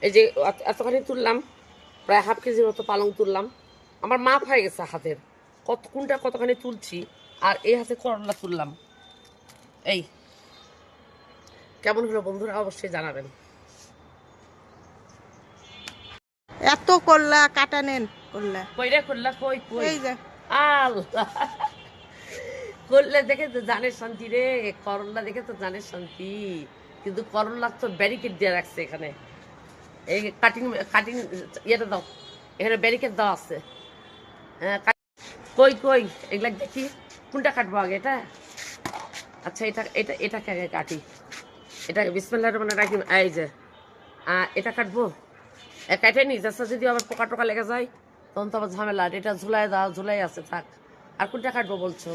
এই যে এত- এতখানি তুললাম প্রায় হাফ কেজির মতো পালং তুললাম। আমার মাপ হয়ে গেছে হাতের। কত কোনটা কতখানি তুলছি আর এই হাতে করলা তুললাম। এই। কেমন হলো বন্ধুরা অবশ্যই জানাবেন। এত করলা কাটা নেন করলা। কই রে করলা কই কই? এই আল্লাহ। করলে দেখে তো জানের শান্তি রে করলা দেখে তো জানের শান্তি। কিন্তু করলা তো ব্যারিকেড দিয়ে রাখছে এখানে। এই কাটিং কাটিং ইয়েটা দাও। এখানে ব্যারিকেড দেওয়া আছে। হ্যাঁ কই কই? এগুলা দেখি। কোনটা কাটবো আগে? এটা? আচ্ছা এটা এটা, এটাকে আগে কাটি। এটা বিসমিল্লাহ রহমান রাখি এই যে। এটা কাটবো? কাটে নি। যাচ্ছে যদি আবার পোকা টোকা লেগে যায়, তখন তো আবার ঝামেলা। এটা ঝুলাই দাও, ঝুলাই আছে, থাক। আর কোনটা কাটবো বলছো?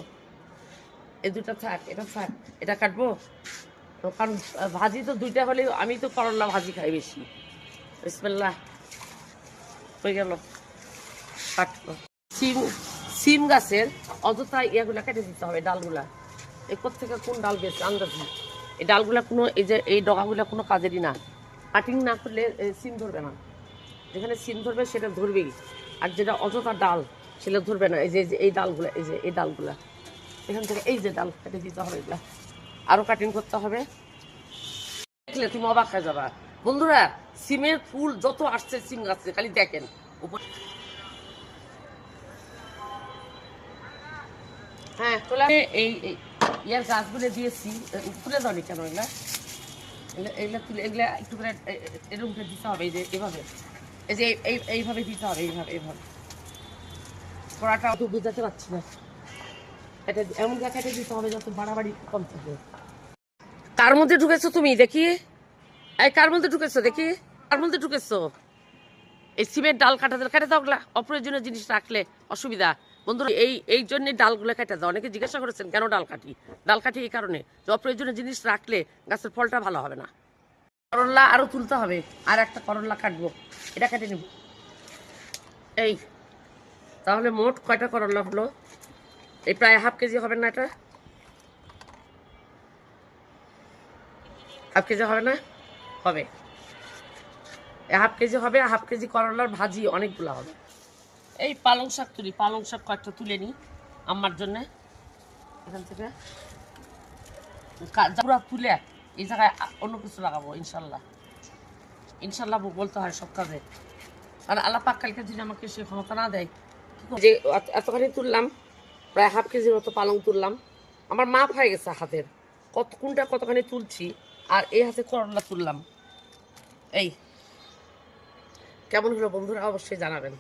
এই দুটা থাক, এটা থাক। এটা কাটবো? কারণ ভাজি তো দুইটা হলে আমি তো করলা ভাজি খাই বেশি। বিসমিল্লাহ। হয়ে গেল। কাটবো সিম সিম গাছের অযথা ইয়েগুলা কেটে দিতে হবে ডালগুলা। এই থেকে কোন ডাল গেছে আন্দাজি? এই ডালগুলা কোনো এই যে এই ডগাগুলা কোনো কাজেরই না। কাটিং না করলে এ, সিম ধরবে না। যেখানে সিম ধরবে সেটা ধরবেই। আর যেটা অযথা ডাল সেটা ধরবে না। এই যে এই যে এই ডালগুলা এই যে এই ডালগুলা। এখান থেকে এই যে ডাল কেটে দিতে হবে এগুলা। আরও কাটিং করতে হবে। দেখলে তুমি অবাক হয়ে যাবা। বন্ধুরা, সিমের ফুল যত আসছে, সিম গাছে, খালি দেখেন। হ্যাঁ এই ইয়ার গাছগুলো তুলে কেন এগুলা? এগুলা- এরকম করে দিতে হবে যে, এভাবে। এই যে, এই, এই- এইভাবে দিতে হবে, এইভাবে এইভাবে। বুঝাতে পারছি না। এটা এমন দিতে হবে বাড়াবাড়ি কম থাকে। কার মধ্যে ঢুকেছো তুমি, দেখি। কার মধ্যে ঢুকেছো দেখি? কার মধ্যে ঢুকেছো? এই সিমের ডাল কাটাতে কেটে দাও অপ্রয়োজনীয় জিনিস রাখলে অসুবিধা। বন্ধুরা, এই এই জন্য ডালগুলো কেটে দাও। অনেকে জিজ্ঞাসা করেছেন, কেন ডাল কাটি? ডাল কাটি এই কারণে যে অপ্রয়োজনীয় জিনিস রাখলে গাছের ফলটা ভালো হবে না। করল্লা আরও তুলতে হবে। আর একটা করল্লা কাটবো। এটা কেটে নিব। এই, তাহলে মোট কয়টা করল্লা হলো? এই প্রায় হাফ কেজি হবে না এটা? হাফ কেজি হবে না? হবে। হাফ কেজি হবে হাফ কেজি করলার ভাজি অনেকগুলো হবে। এই পালং শাক তুলি, পালং শাক কয়েকটা তুলে নিই আমার জন্য। এখান থেকে। পুরা তুলে এই জায়গায় অন্য কিছু লাগাবো, ইনশাল্লাহ। ইনশাল্লাহ বলতে হয় সব কাজে। আর আল্লাহ পাক কালকে যদি আমাকে সে ক্ষমতা না দেয় যে এতখানি তুললাম, প্রায় হাফ কেজির মতো পালং তুললাম। আমার মাপ হয়ে গেছে হাতের। কত কোনটা কতখানি তুলছি আর এই হাতে করোনা তুললাম। এই। কেমন হলো বন্ধুরা অবশ্যই জানাবেন।